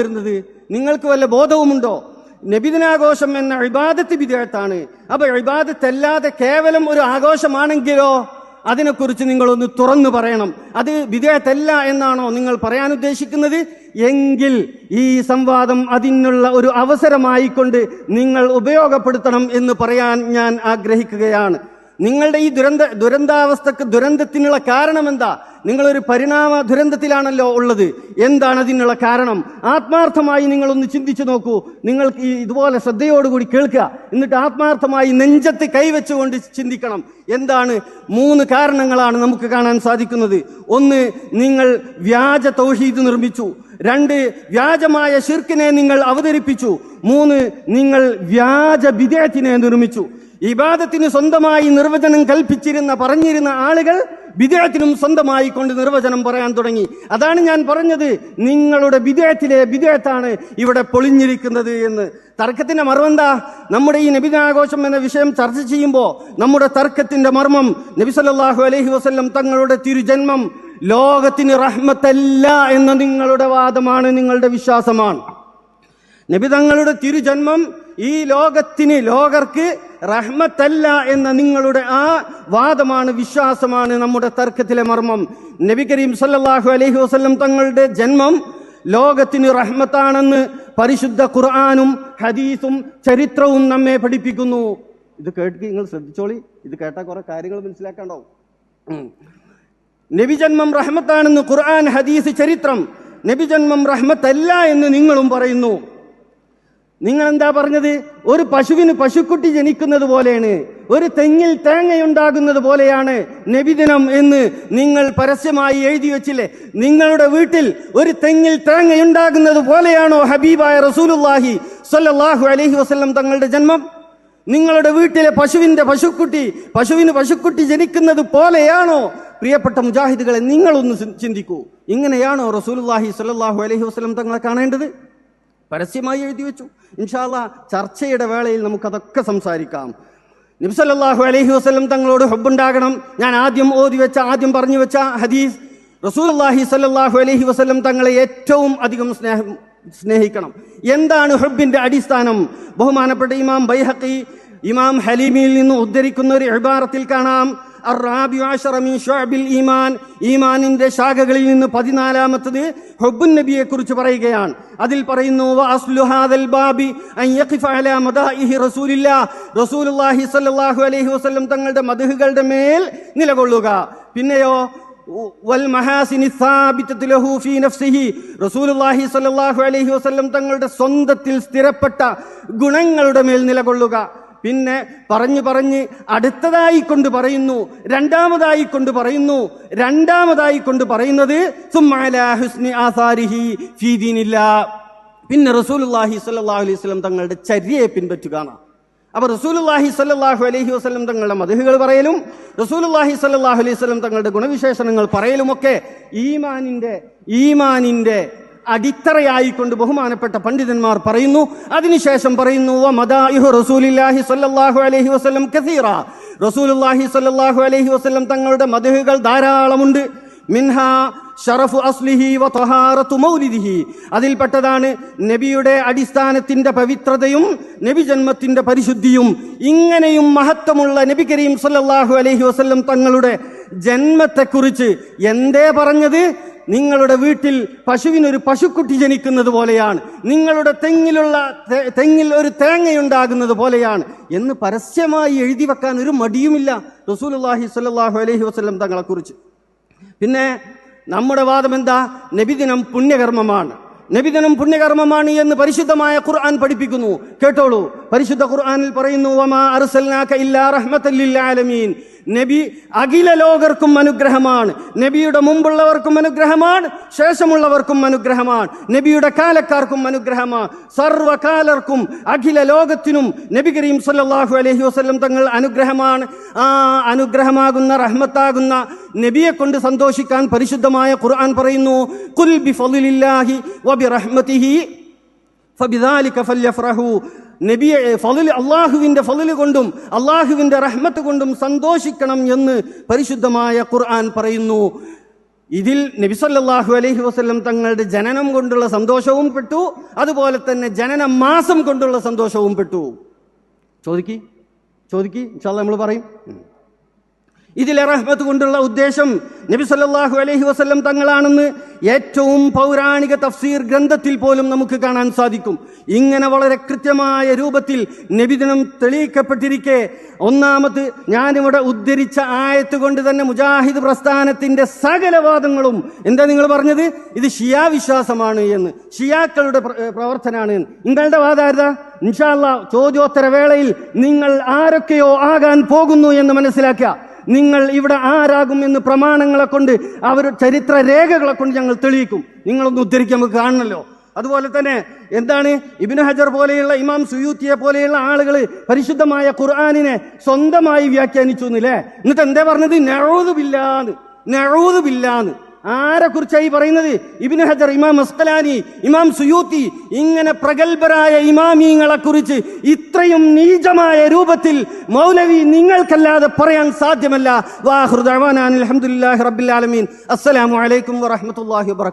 വരുന്നത്? നിങ്ങൾക്ക് വല്ല ബോധവുമുണ്ടോ? നബിദിനാഘോഷം എന്ന ഇബാദത്ത് വിദേഹത്താണ് അപ്പൊ ഇബാദത്തല്ലാതെ കേവലം ഒരു ആഘോഷമാണെങ്കിലോ? അതിനെക്കുറിച്ച് നിങ്ങളൊന്ന് തുറന്നു പറയണം. അത് വിദേഹത്തല്ല എന്നാണോ നിങ്ങൾ പറയാൻ ഉദ്ദേശിക്കുന്നത്? എങ്കിൽ ഈ സംവാദം അതിനുള്ള ഒരു അവസരമായിക്കൊണ്ട് നിങ്ങൾ ഉപയോഗപ്പെടുത്തണം എന്ന് പറയാൻ ഞാൻ ആഗ്രഹിക്കുകയാണ്. നിങ്ങളുടെ ഈ ദുരന്ത ദുരന്താവസ്ഥക്ക് ദുരന്തത്തിനുള്ള കാരണം എന്താ നിങ്ങളൊരു പരിണാമ ദുരന്തത്തിലാണല്ലോ ഉള്ളത്. എന്താണ് അതിനുള്ള കാരണം? ആത്മാർത്ഥമായി നിങ്ങളൊന്ന് ചിന്തിച്ചു നോക്കൂ. നിങ്ങൾക്ക് ഈ ഇതുപോലെ ശ്രദ്ധയോടുകൂടി കേൾക്കുക. എന്നിട്ട് ആത്മാർത്ഥമായി നെഞ്ചത്ത് കൈവച്ചുകൊണ്ട് ചിന്തിക്കണം. എന്താണ്? മൂന്ന് കാരണങ്ങളാണ് നമുക്ക് കാണാൻ സാധിക്കുന്നത്. ഒന്ന് നിങ്ങൾ വ്യാജ തൗഹീദ് നിർമ്മിച്ചു. രണ്ട് വ്യാജമായ ഷിർക്കിനെ നിങ്ങൾ അവതരിപ്പിച്ചു. മൂന്ന് നിങ്ങൾ വ്യാജ വിദേഹത്തിനെ നിർമ്മിച്ചു. ഇബാദത്തിന് സ്വന്തമായി നിർവചനം കൽപ്പിച്ചിരുന്ന പറഞ്ഞിരുന്ന ആളുകൾ വിദേഹത്തിനും സ്വന്തമായി കൊണ്ട് നിർവചനം പറയാൻ തുടങ്ങി. അതാണ് ഞാൻ പറഞ്ഞത്. നിങ്ങളുടെ വിദേഹത്തിലെ വിദേഹത്താണ് ഇവിടെ പൊളിഞ്ഞിരിക്കുന്നത് എന്ന്. തർക്കത്തിന്റെ മർമ്മം നമ്മുടെ ഈ നബിദിനാഘോഷം എന്ന വിഷയം ചർച്ച ചെയ്യുമ്പോൾ നമ്മുടെ തർക്കത്തിന്റെ മർമ്മം നബി സല്ലല്ലാഹു അലൈഹി വസല്ലം തങ്ങളുടെ തിരുജന്മം ലോകത്തിന് റഹ്മത്തല്ല എന്ന നിങ്ങളുടെ വാദമാണ് നിങ്ങളുടെ വിശ്വാസമാണ്. നബി തങ്ങളുടെ തിരുജന്മം ഈ ലോകത്തിന് ലോകർക്ക് റഹ്മത്തല്ല എന്ന നിങ്ങളുടെ ആ വാദമാണ് വിശ്വാസമാണ് നമ്മുടെ തർക്കത്തിലെ മർമ്മം. നബി കരീം സല്ലാഹു അലൈഹി വസ്ലം തങ്ങളുടെ ജന്മം ലോകത്തിന് റഹ്മത്താണെന്ന് പരിശുദ്ധ ഖുർആാനും ഹദീസും ചരിത്രവും നമ്മെ പഠിപ്പിക്കുന്നു. ഇത് കേട്ട് നിങ്ങൾ ശ്രദ്ധിച്ചോളി. ഇത് കേട്ടാൽ കുറെ കാര്യങ്ങൾ മനസ്സിലാക്കാണ്ടാവും. നബി നബിജന്മം റഹ്മത്താണെന്ന് ഖുർആൻ ഹദീസ് ചരിത്രം. നബിജന്മം റഹ്മത്തല്ല എന്ന് നിങ്ങളും പറയുന്നു. നിങ്ങൾ എന്താ പറഞ്ഞത്? ഒരു പശുവിന് പശുക്കുട്ടി ജനിക്കുന്നത് പോലെയാണ്. ഒരു തെങ്ങിൽ തേങ്ങയുണ്ടാകുന്നത് പോലെയാണ് നബിദിനം എന്ന് നിങ്ങൾ പരസ്യമായി എഴുതി വെച്ചില്ലേ? നിങ്ങളുടെ വീട്ടിൽ ഒരു തെങ്ങിൽ തേങ്ങയുണ്ടാകുന്നത് പോലെയാണോ ഹബീബായ റസൂലുല്ലാഹി സ്വല്ലല്ലാഹു അലഹി വസ്ലം തങ്ങളുടെ ജന്മം? നിങ്ങളുടെ വീട്ടിലെ പശുവിന്റെ പശുക്കുട്ടി പശുവിന് പശുക്കുട്ടി ജനിക്കുന്നത് പോലെയാണോ? പ്രിയപ്പെട്ട മുജാഹിദുകളെ നിങ്ങളൊന്ന് ചിന്തിക്കൂ. ഇങ്ങനെയാണോ റസൂലുല്ലാഹി സല്ലാഹു അലഹി വസ്ലം തങ്ങളെ കാണേണ്ടത്? പരസ്യമായി എഴുതി വെച്ചു. ഇൻഷാല്ല ചർച്ചയുടെ വേളയിൽ നമുക്കതൊക്കെ സംസാരിക്കാം. നിബ്സലല്ലാഹു അലഹി വസ്ലം തങ്ങളോട് ഹബ്ബുണ്ടാകണം. ഞാൻ ആദ്യം ഓതി വെച്ച ആദ്യം പറഞ്ഞു വെച്ച ഹദീസ് റസൂൽ അള്ളാഹി സല്ലാഹു അലഹി വസ്ലം തങ്ങളെ ഏറ്റവും അധികം സ്നേഹം സ്നേഹിക്കണം. എന്താണ് ഹബ്ബിന്റെ അടിസ്ഥാനം? ബഹുമാനപ്പെട്ട ഇമാം ബൈഹക്കി ഇമാം ഹലീമിയിൽ നിന്ന് ഉദ്ധരിക്കുന്ന ഒരു ഇബാറത്തിൽ കാണാം. ഈമാൻ. ഈമാനിന്റെ ശാഖകളിൽ നിന്ന് പതിനാലാമത്തത് ഹുബ്ബുൻ നബിയെ കുറിച്ച് പറയുകയാണ്. അതിൽ പറയുന്നു "വ ബാബി അൻ യഖിഫ അലാ മദാഇഹി റസൂലുള്ളാഹി സ്വല്ലല്ലാഹു അലൈഹി വസല്ലം തങ്ങളുടെ മധുഹുകളുടെ മേൽ നിലകൊള്ളുക. പിന്നെയോ തങ്ങളുടെ സ്വന്തത്തിൽ സ്ഥിരപ്പെട്ട ഗുണങ്ങളുടെ മേൽ നിലകൊള്ളുക. പിന്നെ പറഞ്ഞു പറഞ്ഞ് അടുത്തതായി കൊണ്ട് പറയുന്നു രണ്ടാമതായി കൊണ്ട് പറയുന്നു രണ്ടാമതായി കൊണ്ട് പറയുന്നത് പിന്നെ റസൂലുള്ളാഹി സല്ലാഹു അലൈഹി വസല്ലം തങ്ങളുടെ ചര്യയെ പിൻപറ്റുക എന്നാണ്. അപ്പൊ റസൂലുള്ളാഹി സ്വല്ലല്ലാഹു അലൈഹി വസ്ലം തങ്ങളുടെ മധുഹകൾ പറയലും റസൂലുള്ളാഹി സ്വല്ലല്ലാഹു അലൈഹി വസ്ലം തങ്ങളുടെ ഗുണവിശേഷണങ്ങൾ പറയലുമൊക്കെ ഈമാനിന്റെ ഈമാനിന്റെ അടിത്തറയായിക്കൊണ്ട് ബഹുമാനപ്പെട്ട പണ്ഡിതന്മാർ പറയുന്നു. അതിനുശേഷം പറയുന്നു "വ മദായിഹു റസൂലില്ലാഹി വസല്ലം കസീറ. റസൂലുള്ളാഹി സ്വല്ലല്ലാഹു അലൈഹി തങ്ങളുടെ മധുഹുകൾ ധാരാളമുണ്ട്. മിൻഹ ഷറഫു അസ്ലിഹി വ മൗലിദിഹി. അതിൽപ്പെട്ടതാണ് നബിയുടെ അടിസ്ഥാനത്തിന്റെ പവിത്രതയും നബി ജന്മത്തിന്റെ പരിശുദ്ധിയും. ഇങ്ങനെയും മഹത്വമുള്ള നബി കരീം സല്ലാഹു അലൈഹി വസല്ലം തങ്ങളുടെ ജന്മത്തെക്കുറിച്ച് എന്തേ പറഞ്ഞത്? നിങ്ങളുടെ വീട്ടിൽ പശുവിനൊരു പശുക്കുട്ടി ജനിക്കുന്നത് പോലെയാണ്. നിങ്ങളുടെ തെങ്ങിലുള്ള തെങ്ങിൽ ഒരു തേങ്ങയുണ്ടാകുന്നത് പോലെയാണ്. എന്ന് പരസ്യമായി എഴുതി വെക്കാൻ ഒരു മടിയുമില്ല റസൂലുള്ളാഹി സ്വല്ലല്ലാഹു അലഹി വസ്ലം തങ്ങളെക്കുറിച്ച്. പിന്നെ നമ്മുടെ വാദം എന്താ? നബിദിനം പുണ്യകർമ്മമാണ്. നബിദിനം പുണ്യകർമ്മമാണ് എന്ന് പരിശുദ്ധമായ ഖുർആൻ പഠിപ്പിക്കുന്നു. കേട്ടോളൂ. പരിശുദ്ധ ഖുർആനിൽ പറയുന്നു നബി അഖില ലോകർക്കും അനുഗ്രഹമാണ്. നബിയുടെ മുമ്പുള്ളവർക്കും അനുഗ്രഹമാണ്. ശേഷമുള്ളവർക്കും അനുഗ്രഹമാണ്. നബിയുടെ കാലക്കാർക്കും അനുഗ്രഹമാണ്. സർവകാലർക്കും അഖില ലോകത്തിനും നബി കരീം സല്ലാഹു അലഹി വസ്ലം തങ്ങൾ അനുഗ്രഹമാണ്. ആ അനുഗ്രഹമാകുന്ന റഹ്മത്താകുന്ന നബിയെ കൊണ്ട് സന്തോഷിക്കാൻ പരിശുദ്ധമായ ഖുർആൻ പറയുന്നു കുൽ ബി ഫളിലില്ലാഹി വബി നബിയെ ഫലിൽ അള്ളാഹുവിന്റെ ഫളിൽ കൊണ്ടും അള്ളാഹുവിന്റെ റഹ്മത്ത് കൊണ്ടും സന്തോഷിക്കണം എന്ന് പരിശുദ്ധമായ ഖുർആൻ പറയുന്നു. ഇതിൽ നബിസല്ലാഹു അലൈഹി വസല്ലം തങ്ങളുടെ ജനനം കൊണ്ടുള്ള സന്തോഷവും പെട്ടു അതുപോലെ തന്നെ ജനന മാസം കൊണ്ടുള്ള സന്തോഷവും പെട്ടു. ചോദിക്കി? ചോദിക്കി? ഇൻഷാല്ല നമ്മൾ പറയും. ഇതിലെ റഹ്മത്ത് കൊണ്ടുള്ള ഉദ്ദേശം നബി സല്ലല്ലാഹു അലൈഹി വസല്ലം തങ്ങളാണെന്ന് ഏറ്റവും പൗരാണിക തഫ്സീർ ഗ്രന്ഥത്തിൽ പോലും നമുക്ക് കാണാൻ സാധിക്കും. ഇങ്ങനെ വളരെ കൃത്യമായ രൂപത്തിൽ നബിദിനം തെളിയിക്കപ്പെട്ടിരിക്കെ ഒന്നാമത് ഞാനിവിടെ ഉദ്ധരിച്ച ആയത്ത് കൊണ്ട് തന്നെ മുജാഹിദ് പ്രസ്ഥാനത്തിന്റെ സകല വാദങ്ങളും എന്താ നിങ്ങൾ പറഞ്ഞത്? ഇത് ഷിയാ വിശ്വാസമാണ് എന്ന്. ഷിയാക്കളുടെ പ്രവർത്തനമാണ് നിങ്ങളുടെ വാദം ഇൻഷാല്ല ചോദ്യോത്തര വേളയിൽ നിങ്ങൾ ആരൊക്കെയോ ആകാൻ പോകുന്നു എന്ന് മനസ്സിലാക്കുക. നിങ്ങൾ ഇവിടെ ആരാകും എന്ന് പ്രമാണങ്ങളെ കൊണ്ട് അവർ ചരിത്ര രേഖകളെ കൊണ്ട് ഞങ്ങൾ തെളിയിക്കും. നിങ്ങളൊന്ന് ഉദ്ധരിക്കാൻ നമുക്ക് കാണണല്ലോ. അതുപോലെ തന്നെ എന്താണ് ഇബിന് ഹജർ പോലെയുള്ള ഇമാം സുയൂത്തിയെ പോലെയുള്ള ആളുകൾ പരിശുദ്ധമായ ഖുർആാനിനെ സ്വന്തമായി വ്യാഖ്യാനിച്ചു എന്നില്ലേ? എന്നിട്ട് എന്താ പറഞ്ഞത്? നെഴൂതുബില്ലാന്ന് നെഴൂതുബില്ലാന്ന് ആരെ കുറിച്ചായി പറയുന്നത്? ഇബിന് ഹജർ ഇമാം അസ്കലാനി ഇമാം സുയൂത്തി ഇങ്ങനെ പ്രഗത്ഭരായ ഇമാമീങ്ങളെ കുറിച്ച് ഇത്രയും നീചമായ രൂപത്തിൽ മൗലവി നിങ്ങൾക്കല്ലാതെ പറയാൻ സാധ്യമല്ല. വാഹൃദാൻ അലഹമുല്ലാ റബ്ബിൽ ആലമീൻ. അസ്സലാമു അലൈക്കും വറഹമത്തല്ലാഹി വബറകാതുഹു